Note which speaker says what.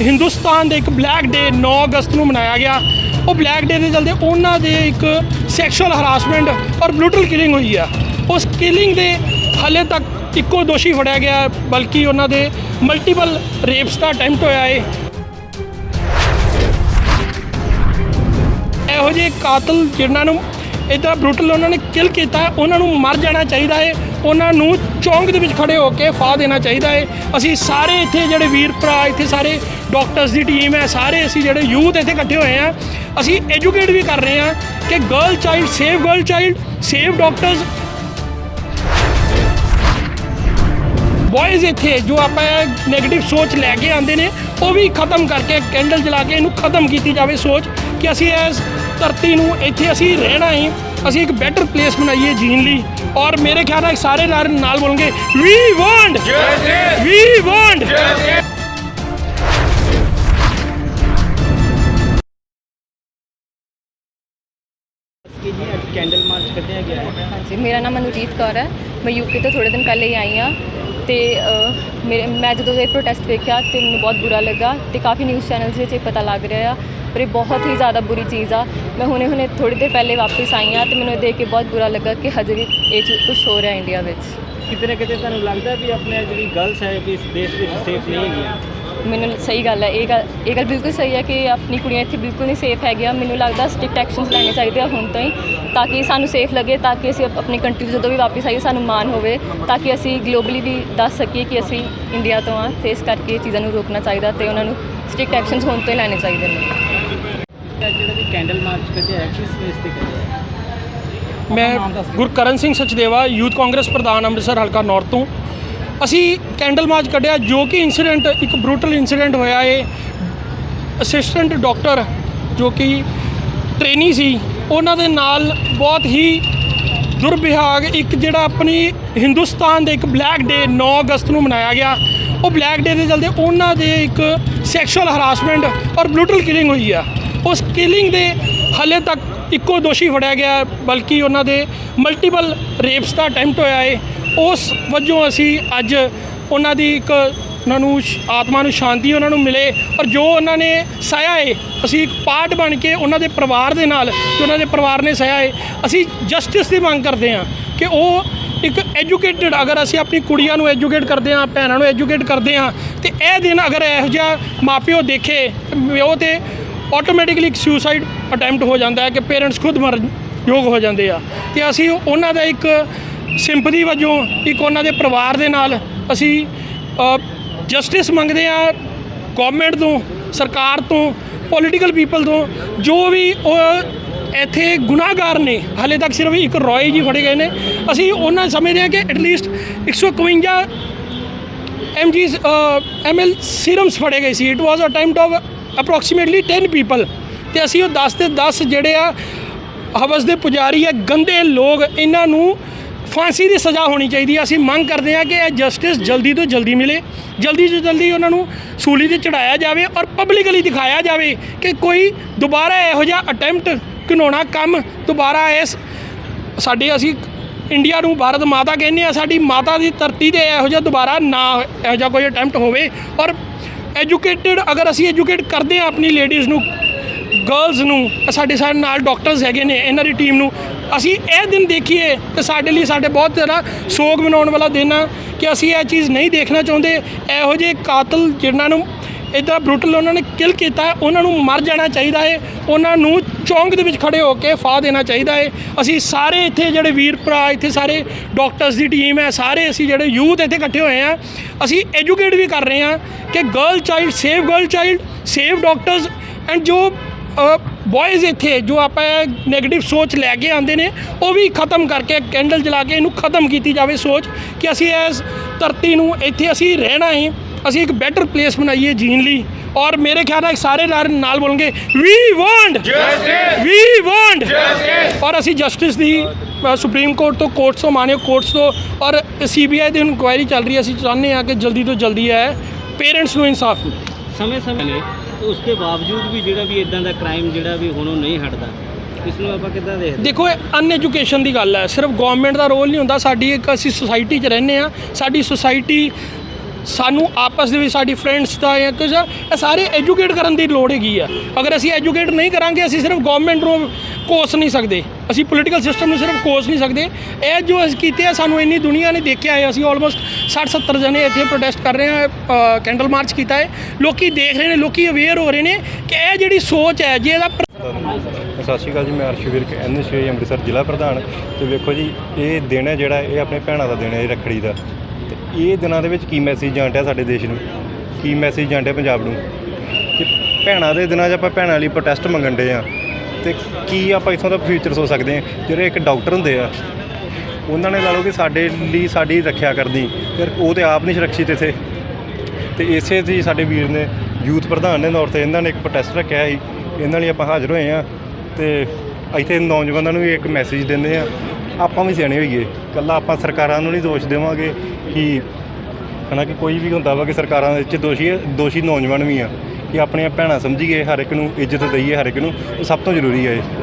Speaker 1: ਹਿੰਦੁਸਤਾਨ ਦੇ ਇੱਕ ਬਲੈਕ ਡੇ 9 ਅਗਸਤ ਨੂੰ ਮਨਾਇਆ ਗਿਆ। ਉਹ ਬਲੈਕ ਡੇ ਦੇ ਚਲਦੇ ਉਹਨਾਂ ਦੇ ਇੱਕ ਸੈਕਸ਼ੂਅਲ ਹਰਾਸਮੈਂਟ ਔਰ ਬਲੂਟਲ ਕਿਲਿੰਗ ਹੋਈ ਆ। ਉਸ ਕਿਲਿੰਗ ਦੇ ਹਾਲੇ ਤੱਕ ਇੱਕੋ ਦੋਸ਼ੀ ਫੜਿਆ ਗਿਆ ਬਲਕਿ ਉਹਨਾਂ ਦੇ ਮਲਟੀਪਲ ਰੇਪਸ ਦਾ ਅਟੈਂਪਟ ਹੋਇਆ ਹੈ ਇਹੋ ਜਿਹੇ ਕਾਤਲ ਜਿਨ੍ਹਾਂ ਨੂੰ ਇਦਾਂ ਬਰੂਟਲ ਉਹਨਾਂ ਨੇ ਕਿਲ ਕੀਤਾ ਉਹਨਾਂ ਨੂੰ ਮਰ ਜਾਣਾ ਚਾਹੀਦਾ ਹੈ ਉਹਨਾਂ ਨੂੰ ਚੌਂਕ ਦੇ ਵਿੱਚ ਖੜੇ ਹੋ ਕੇ ਫਾ ਦੇਣਾ ਚਾਹੀਦਾ ਹੈ। ਅਸੀਂ ਸਾਰੇ ਇੱਥੇ ਜਿਹੜੇ ਵੀਰ ਭਰਾ, ਇੱਥੇ ਸਾਰੇ ਡਾਕਟਰਸ ਦੀ ਟੀਮ ਹੈ, ਸਾਰੇ ਅਸੀਂ ਜਿਹੜੇ ਯੂਥ ਇੱਥੇ ਇਕੱਠੇ ਹੋਏ ਆ ਅਸੀਂ ਐਜੂਕੇਟ ਵੀ ਕਰ ਰਹੇ ਹਾਂ ਕਿ girl child save girl child save doctors boys ਇੱਥੇ ਜੋ ਆਪਾਂ 네ਗੇਟਿਵ ਸੋਚ ਲੈ ਕੇ ਆਉਂਦੇ ਨੇ, ਉਹ ਵੀ ਖਤਮ ਕਰਕੇ ਕੈਂਡਲ ਜਲਾ ਕੇ ਇਹਨੂੰ ਖਤਮ ਕੀਤੀ ਜਾਵੇ। ਸੋਚ ਕਿ ਅਸੀਂ ਇਸ ਧਰਤੀ ਨੂੰ ਇੱਥੇ ਅਸੀਂ ਰਹਿਣਾ ਹੈ ਅਸੀਂ ਇੱਕ ਬੈਟਰ ਪਲੇਸ ਬਣਾਈਏ ਜੀਣ ਲਈ। ਔਰ ਮੇਰੇ ਖਿਆਲ ਨਾਲ ਸਾਰੇ ਨਾਲ ਨਾਲ ਬੋਲਣਗੇ ਵੀ ਵਾਂਟ ਵੀ ਵਾਂਟ
Speaker 2: ਕਿ ਜੀ ਅੱਜ ਕੈਂਡਲ ਮਾਰਚ ਕੱਢਿਆ ਗਿਆ ਹੈ।
Speaker 3: ਹਾਂਜੀ ਮੇਰਾ ਨਾਮ ਮਨੁਜੀਤ ਕੌਰ ਹੈ। ਮੈਂ ਯੂਕੇ ਤੋਂ ਥੋੜੇ ਦਿਨ ਪਹਿਲੇ ਹੀ ਆਈ ਹਾਂ। ਤੇ ਮੇਰੇ, ਮੈਂ ਜਦੋਂ ਇਹ ਪ੍ਰੋਟੈਸਟ ਵੇਖਿਆ ਤੇ ਮੈਨੂੰ ਬਹੁਤ ਬੁਰਾ ਲੱਗਾ ਤੇ ਕਾਫੀ ਨਿਊਜ਼ ਚੈਨਲਸ ਵਿੱਚ ਇਹ ਪਤਾ ਲੱਗ ਰਿਹਾ ਆ, ਪਰ ਇਹ ਬਹੁਤ ਹੀ ਜ਼ਿਆਦਾ ਬੁਰੀ ਚੀਜ਼ ਆ। ਮੈਂ ਹੁਣੇ ਹੁਣੇ ਥੋੜੀ ਦੇਰ ਪਹਿਲੇ ਵਾਪਸ ਆਈ ਹਾਂ ਤੇ ਮੈਨੂੰ ਇਹ ਦੇਖ ਕੇ ਬਹੁਤ ਬੁਰਾ ਲੱਗਾ ਕਿ ਹਜੇ ਵੀ ਇਹ ਚੀਜ਼ ਕੁਝ ਹੋ ਰਿਹਾ ਇੰਡੀਆ ਵਿੱਚ।
Speaker 2: ਕਿਤੇ ਨਾ ਕਿਤੇ ਤੁਹਾਨੂੰ ਲੱਗਦਾ ਵੀ ਆਪਣੇ ਜਿਹੜੀ ਗਰਲਸ ਹੈ ਵੀ ਇਸ ਦੇਸ਼ ਵਿੱਚ ਸੇਫ ਨਹੀਂ ਹੈਗੀਆਂ
Speaker 3: ਮੈਨੂੰ ਸਹੀ ਗੱਲ ਹੈ ਇਹ ਗੱਲ ਇਹ ਗੱਲ ਬਿਲਕੁਲ ਸਹੀ ਹੈ ਕਿ ਆਪਣੀ ਕੁੜੀਆਂ ਇੱਥੇ ਬਿਲਕੁਲ ਨਹੀਂ ਸੇਫ ਹੈਗੀਆਂ। ਮੈਨੂੰ ਲੱਗਦਾ ਸਟ੍ਰਿਕਟ ਐਕਸ਼ਨਸ ਲੈਣੇ ਚਾਹੀਦੇ ਆ ਹੁਣ ਤੋਂ ਹੀ ਤਾਂ ਕਿ ਸਾਨੂੰ ਸੇਫ ਲੱਗੇ ਤਾਂ ਕਿ ਅਸੀਂ ਆਪ- ਆਪਣੀ ਕੰਟਰੀ ਜਦੋਂ ਵੀ ਵਾਪਸ ਆਈਏ ਸਾਨੂੰ ਮਾਣ ਹੋਵੇ ਤਾਂ ਕਿ ਅਸੀਂ ਗਲੋਬਲੀ ਵੀ ਦੱਸ ਸਕੀਏ ਕਿ ਅਸੀਂ ਇੰਡੀਆ ਤੋਂ ਆ ਤੇ ਇਸ ਕਰਕੇ ਇਹ ਚੀਜ਼ਾਂ ਨੂੰ ਰੋਕਣਾ ਚਾਹੀਦਾ ਤੇ ਉਹਨਾਂ ਨੂੰ ਸਟ੍ਰਿਕਟ ਐਕਸ਼ਨਸ ਹੁਣ ਤੋਂ ਹੀ ਲੈਣੇ ਚਾਹੀਦੇ ਨੇ।
Speaker 2: ਜਿਹੜਾ ਵੀ ਕੈਂਡਲ ਮਾਰਚ ਕੱਢਿਆ ਹੈ ਕਿਸ ਬੇਸ ਤੇ ਕੱਢਿਆ
Speaker 1: ਮੈਂ ਗੁਰਕਰਨ ਸਿੰਘ ਸਚਦੇਵਾ ਯੂਥ ਕਾਂਗਰਸ ਪ੍ਰਧਾਨ ਅੰਮ੍ਰਿਤਸਰ ਹਲਕਾ ਨਾਰਥ ਤੋਂ। ਅਸੀਂ ਕੈਂਡਲ ਮਾਰਚ ਕੱਢਿਆ ਜੋ ਕਿ ਇਨਸੀਡੈਂਟ ਇੱਕ ਬਰੂਟਲ ਇਨਸੀਡੈਂਟ ਹੋਇਆ ਏ। ਅਸਿਸਟੈਂਟ ਡਾਕਟਰ ਜੋ ਕਿ ਟ੍ਰੇਨੀ ਸੀ ਉਹਨਾਂ ਦੇ ਨਾਲ ਬਹੁਤ ਹੀ ਦੁਰਵਿਹਾਗ ਇੱਕ ਜਿਹੜਾ ਆਪਣੀ ਹਿੰਦੁਸਤਾਨ ਦੇ ਇੱਕ ਬਲੈਕ ਡੇ 9 ਅਗਸਤ ਨੂੰ ਮਨਾਇਆ ਗਿਆ। ਉਹ ਬਲੈਕ ਡੇ ਦੇ ਚਲਦੇ ਉਹਨਾਂ ਦੇ ਇੱਕ ਸੈਕਸ਼ੂਅਲ ਹਰਾਸਮੈਂਟ ਔਰ ਬਰੂਟਲ ਕਿਲਿੰਗ ਹੋਈ ਆ। ਉਸ ਕਿਲਿੰਗ ਦੇ ਹਾਲੇ ਤੱਕ ਇੱਕੋ ਦੋਸ਼ੀ ਫੜਿਆ ਗਿਆ, ਬਲਕਿ ਉਹਨਾਂ ਦੇ ਮਲਟੀਪਲ ਰੇਪਸ ਦਾ ਅਟੈਂਪਟ ਹੋਇਆ ਹੈ ਉਸ ਵਜੋਂ ਅਸੀਂ ਅੱਜ ਉਹਨਾਂ ਦੀ ਇੱਕ ਉਹਨਾਂ ਨੂੰ ਸ਼- ਆਤਮਾ ਨੂੰ ਸ਼ਾਂਤੀ ਉਹਨਾਂ ਨੂੰ ਮਿਲੇ ਔਰ ਜੋ ਉਹਨਾਂ ਨੇ ਸਹਿਆ ਹੈ ਅਸੀਂ ਇੱਕ ਪਾਰਟ ਬਣ ਕੇ ਉਹਨਾਂ ਦੇ ਪਰਿਵਾਰ ਦੇ ਨਾਲ ਕਿ ਉਹਨਾਂ ਦੇ ਪਰਿਵਾਰ ਨੇ ਸਹਿਆ ਹੈ ਅਸੀਂ ਜਸਟਿਸ ਦੀ ਮੰਗ ਕਰਦੇ ਹਾਂ ਕਿ ਉਹ ਇੱਕ ਐਜੂਕੇਟਡ ਅਗਰ ਅਸੀਂ ਆਪਣੀ ਕੁੜੀਆਂ ਨੂੰ ਐਜੂਕੇਟ ਕਰਦੇ ਹਾਂ, ਭੈਣਾਂ ਨੂੰ ਐਜੂਕੇਟ ਕਰਦੇ ਹਾਂ, ਤੇ ਇਹ ਦਿਨ ਅਗਰ ਇਹੋ ਜਿਹਾ ਮਾਪਿਓ ਦੇਖੇ ਉਹ ਤੇ ਆਟੋਮੈਟਿਕਲੀ ਇੱਕ ਸੁਸਾਈਡ ਅਟੈਂਪਟ ਹੋ ਜਾਂਦਾ ਹੈ ਕਿ ਪੇਰੈਂਟਸ ਖੁਦ ਮਰਨ ਯੋਗ ਹੋ ਜਾਂਦੇ ਆ। ਤੇ ਅਸੀਂ ਉਹਨਾਂ ਦਾ ਇੱਕ ਸਿੰਪਥੀ ਵਜੋਂ, ਇੱਕ ਉਹਨਾਂ ਦੇ ਪਰਿਵਾਰ ਦੇ ਨਾਲ ਅਸੀਂ ਜਸਟਿਸ ਮੰਗਦੇ ਆ ਗਵਰਨਮੈਂਟ ਤੋਂ, ਸਰਕਾਰ ਤੋਂ ਪੋਲੀਟੀਕਲ ਪੀਪਲ ਤੋਂ, ਜੋ ਵੀ ਉਹ ਇੱਥੇ ਗੁਨਾਹਗਾਰ ਨੇ, ਹਾਲੇ ਤੱਕ ਸਿਰਫ ਇੱਕ ਰੋਏ ਜੀ ਫੜੇ ਗਏ ਨੇ। ਅਸੀਂ ਉਹਨਾਂ ਸਮਝਦੇ ਹਾਂ ਕਿ ਐਟਲੀਸਟ 151 ਐਮਜੀ ਐਮਐਲ ਸੀਰਮਸ ਫੜੇ ਗਏ ਸੀ। It was a time of approximately 10 people ਤੇ ਅਸੀਂ ਉਹ 10 ਤੇ 10 ਜਿਹੜੇ ਆ, ਹਵਸ ਦੇ ਪੁਜਾਰੀ ਆ, ਗੰਦੇ ਲੋਕ, ਇਹਨਾਂ ਨੂੰ ਫਾਂਸੀ ਦੀ ਸਜ਼ਾ ਹੋਣੀ ਚਾਹੀਦੀ ਹੈ ਅਸੀਂ ਮੰਗ ਕਰਦੇ ਹਾਂ ਕਿ ਇਹ ਜਸਟਿਸ ਜਲਦੀ ਤੋਂ ਜਲਦੀ ਮਿਲੇ। ਜਲਦੀ ਤੋਂ ਜਲਦੀ ਉਹਨਾਂ ਨੂੰ ਸੂਲੀ ਤੇ ਚੜਾਇਆ ਜਾਵੇ ਔਰ ਪਬਲਿਕਲੀ ਦਿਖਾਇਆ ਜਾਵੇ ਕਿ ਕੋਈ ਦੁਬਾਰਾ ਇਹੋ ਜਿਹਾ ਅਟੈਂਪਟ ਘਿਨਾਉਣਾ ਕੰਮ ਦੁਬਾਰਾ ਇਸ ਸਾਡੇ ਅਸੀਂ ਇੰਡੀਆ ਨੂੰ ਭਾਰਤ ਮਾਤਾ ਕਹਿੰਦੇ ਆ, ਸਾਡੀ ਮਾਤਾ ਦੀ ਧਰਤੀ ਤੇ ਇਹੋ ਜਿਹਾ ਦੁਬਾਰਾ ਨਾ, ਇਹੋ ਜਿਹਾ ਕੋਈ ਅਟੈਂਪਟ ਹੋਵੇ ਔਰ ਐਜੂਕੇਟਿਡ ਅਗਰ ਅਸੀਂ ਐਜੂਕੇਟ ਕਰਦੇ ਆ ਆਪਣੀ ਲੇਡੀਜ਼ ਨੂੰ ਗਰਲਸ ਨੂੰ ਸਾਡੇ ਸਾਡੇ ਨਾਲ ਡਾਕਟਰਸ ਹੈਗੇ ਨੇ, ਇਹਨਾਂ ਦੀ ਟੀਮ ਨੂੰ, ਅਸੀਂ ਇਹ ਦਿਨ ਦੇਖੀਏ, ਤੇ ਸਾਡੇ ਲਈ ਸਾਡੇ ਬਹੁਤ ਜ਼ਿਆਦਾ ਸੋਗ ਮਨਾਉਣ ਵਾਲਾ ਦਿਨ ਆ, ਕਿ ਅਸੀਂ ਇਹ ਚੀਜ਼ ਨਹੀਂ ਦੇਖਣਾ ਚਾਹੁੰਦੇ, ਇਹੋ ਜਿਹੇ ਕਾਤਲ ਜਿਨ੍ਹਾਂ ਨੂੰ ਇਦਾਂ ਬਰੂਟਲ ਉਹਨਾਂ ਨੇ ਕਿਲ ਕੀਤਾ, ਉਹਨਾਂ ਨੂੰ ਮਰ ਜਾਣਾ ਚਾਹੀਦਾ ਹੈ, ਉਹਨਾਂ ਨੂੰ ਚੌਂਕ ਦੇ ਵਿੱਚ ਖੜੇ ਹੋ ਕੇ ਫਾ ਦੇਣਾ ਚਾਹੀਦਾ ਹੈ ਅਸੀਂ ਸਾਰੇ ਇੱਥੇ ਜਿਹੜੇ ਵੀਰ ਭਰਾ, ਇੱਥੇ ਸਾਰੇ ਡਾਕਟਰਸ ਦੀ ਟੀਮ ਹੈ, ਸਾਰੇ ਅਸੀਂ ਜਿਹੜੇ ਯੂਥ ਇੱਥੇ ਇਕੱਠੇ ਹੋਏ ਆ ਅਸੀਂ ਐਜੂਕੇਟ ਵੀ ਕਰ ਰਹੇ ਹਾਂ ਕਿ girl child save girl child save doctors and ਜੋ ਬॉयਜ਼ ਇੱਥੇ ਜੋ ਆਪਾਂ 네ਗੇਟਿਵ ਸੋਚ ਲੈ ਕੇ ਆਉਂਦੇ ਨੇ, ਉਹ ਵੀ ਖਤਮ ਕਰਕੇ ਕੈਂਡਲ ਜਲਾ ਕੇ ਇਹਨੂੰ ਖਤਮ ਕੀਤੀ ਜਾਵੇ ਸੋਚ ਕਿ ਅਸੀਂ ਇਸ ਧਰਤੀ ਨੂੰ ਇੱਥੇ ਅਸੀਂ ਰਹਿਣਾ ਹੈ ਅਸੀਂ ਇੱਕ ਬੈਟਰ ਪਲੇਸ ਬਣਾਈਏ ਜੀਣ ਲਈ। ਔਰ ਮੇਰੇ ਖਿਆਲ ਨਾਲ ਸਾਰੇ ਨਾਲ ਨਾਲ ਬੋਲਣਗੇ ਵੀ ਵਾਂਟ ਵੀ ਵਾਂਟ ਔਰ ਅਸੀਂ ਜਸਟਿਸ ਦੀ ਸੁਪਰੀਮ ਕੋਰਟ ਤੋਂ ਕੋਰਟਸ ਤੋਂ ਮਾਨਯੋਗ ਕੋਰਟਸ ਤੋਂ ਔਰ ਸੀਬੀਆਈ ਦੀ ਇਨਕੁਆਇਰੀ ਚੱਲ ਰਹੀ ਹੈ ਅਸੀਂ ਚਾਹੁੰਦੇ ਹਾਂ ਕਿ ਜਲਦੀ ਤੋਂ ਜਲਦੀ ਹੈ ਪੇਰੈਂਟਸ ਨੂੰ ਇਨਸਾਫ ਮਿਲੇ।
Speaker 2: ਸਮੇਂ ਸਮੇਂ ਨੇ ਤੇ ਉਸ ਦੇ ਬਾਵਜੂਦ ਵੀ ਜਿਹੜਾ ਵੀ ਇਦਾਂ ਦਾ ਕ੍ਰਾਈਮ ਜਿਹੜਾ ਵੀ ਹੁਣ ਉਹ ਨਹੀਂ ਹਟਦਾ ਇਸ ਨੂੰ ਆਪਾਂ ਕਿੱਦਾਂ ਦੇਖਦੇ
Speaker 1: ਦੇਖੋ ਇਹ ਅਨਐਜੂਕੇਸ਼ਨ ਦੀ ਗੱਲ ਹੈ। ਸਿਰਫ ਗਵਰਨਮੈਂਟ ਦਾ ਰੋਲ ਨਹੀਂ ਹੁੰਦਾ ਸਾਡੀ ਇੱਕ ਅਸੀਂ ਸੁਸਾਇਟੀ 'ਚ ਰਹਿੰਦੇ ਆ ਸਾਡੀ ਸੁਸਾਇਟੀ ਸਾਨੂੰ ਆਪਸ ਦੇ ਵਿੱਚ ਸਾਡੀ ਫਰੈਂਡਸ ਦਾ ਜਾਂ ਕੁਝ ਇਹ ਸਾਰੇ ਐਜੂਕੇਟ ਕਰਨ ਦੀ ਲੋੜ ਹੈਗੀ ਆ। ਅਗਰ ਅਸੀਂ ਐਜੂਕੇਟ ਨਹੀਂ ਕਰਾਂਗੇ, ਅਸੀਂ ਸਿਰਫ ਗਵਰਨਮੈਂਟ ਨੂੰ ਕੋਸ ਨਹੀਂ ਸਕਦੇ। ਅਸੀਂ ਪੋਲੀਟੀਕਲ ਸਿਸਟਮ ਨੂੰ ਸਿਰਫ ਕੋਸ ਨਹੀਂ ਸਕਦੇ। ਇਹ ਜੋ ਅਸੀਂ ਕੀਤੇ ਆ, ਸਾਨੂੰ ਇੰਨੀ ਦੁਨੀਆ ਨੇ ਦੇਖਿਆ ਹੈ, ਅਸੀਂ ਆਲਮੋਸਟ 60 70 ਜਣੇ ਇੱਥੇ ਪ੍ਰੋਟੈਸਟ ਕਰ ਰਹੇ ਹਾਂ ਕੈਂਡਲ ਮਾਰਚ ਕੀਤਾ ਹੈ। ਲੋਕੀ ਦੇਖ ਰਹੇ ਨੇ, ਲੋਕੀ ਅਵੇਅਰ ਹੋ ਰਹੇ ਨੇ ਕਿ ਇਹ ਜਿਹੜੀ ਸੋਚ ਹੈ, ਜੇ ਇਹਦਾ
Speaker 4: ਸਤਿ ਸ਼੍ਰੀ ਅਕਾਲ ਜੀ, ਮੈਂ ਅਰਸ਼ਵੀਰ ਕੇ ਐਨਐਸਯੂ ਅੰਮ੍ਰਿਤਸਰ ਜ਼ਿਲ੍ਹਾ ਪ੍ਰਧਾਨ। ਤੇ ਵੇਖੋ ਜੀ, ਇਹ ਦਿਨ ਹੈ ਜਿਹੜਾ, ਇਹ ਆਪਣੇ ਭੈਣਾਂ ਦਾ ਦਿਨ ਹੈ ਰੱਖੜੀ ਦਾ। ਇਹ ਦਿਨਾਂ ਦੇ ਵਿੱਚ ਕੀ ਮੈਸੇਜ ਜਾਣ ਡਿਆ ਸਾਡੇ ਦੇਸ਼ ਨੂੰ? ਕੀ ਮੈਸੇਜ ਜਾਣ ਡਿਆ ਪੰਜਾਬ ਨੂੰ? ਕਿ ਭੈਣਾਂ ਦੇ ਦਿਨਾਂ 'ਚ ਆਪਾਂ ਭੈਣਾਂ ਲਈ ਪ੍ਰੋਟੈਸਟ ਮੰਗਣ ਡੇ ਆ ਤੇ ਕੀ ਆਪਾਂ ਇਥੋਂ ਦਾ ਫਿਊਚਰ ਸੋਚ ਸਕਦੇ ਹਾਂ? ਜਿਹੜੇ ਇੱਕ ਡਾਕਟਰ ਹੁੰਦੇ ਆ, ਉਹਨਾਂ ਨੇ ਲਾ ਲਓ ਕਿ ਸਾਡੇ ਲਈ ਸਾਡੀ ਰੱਖਿਆ ਕਰਦੀ, ਫਿਰ ਉਹ ਤੇ ਆਪ ਨਹੀਂ ਸੁਰੱਖਿਅਤ ਇੱਥੇ। ਤੇ ਇਸੇ ਦੀ ਸਾਡੇ ਵੀਰ ਨੇ, ਯੂਥ ਪ੍ਰਧਾਨ ਨੇ ਤੌਰ ਤੇ ਇਹਨਾਂ ਨੇ ਇੱਕ ਪ੍ਰੋਟੈਸਟ ਰੱਖਿਆ ਸੀ। ਇਹਨਾਂ ਲਈ ਆਪਾਂ ਹਾਜ਼ਰ ਹੋਏ ਆ ਤੇ ਇੱਥੇ ਨੌਜਵਾਨਾਂ ਨੂੰ ਵੀ ਇੱਕ ਮੈਸੇਜ ਦਿੰਦੇ ਆ ਆਪਾਂ ਵੀ ਸਿਆਣੇ ਹੋਈਏ ਕੱਲਾ ਆਪਾਂ ਸਰਕਾਰਾਂ ਨੂੰ ਨਹੀਂ ਦੋਸ਼ ਦੇਵਾਂਗੇ ਕਿ ਹਨਾ ਕਿ ਕੋਈ ਵੀ ਹੁੰਦਾ ਵਾ ਕਿ ਸਰਕਾਰਾਂ ਦੇ ਵਿੱਚ ਦੋਸ਼ੀ ਦੋਸ਼ੀ ਨੌਜਵਾਨ ਵੀ ਆ, ਕਿ ਆਪਣੀਆਂ ਭੈਣਾਂ ਸਮਝੀਏ, ਹਰ ਇੱਕ ਨੂੰ ਇੱਜ਼ਤ ਦਈਏ, ਹਰ ਇੱਕ ਨੂੰ, ਸਭ ਤੋਂ ਜ਼ਰੂਰੀ ਹੈ ਇਹ।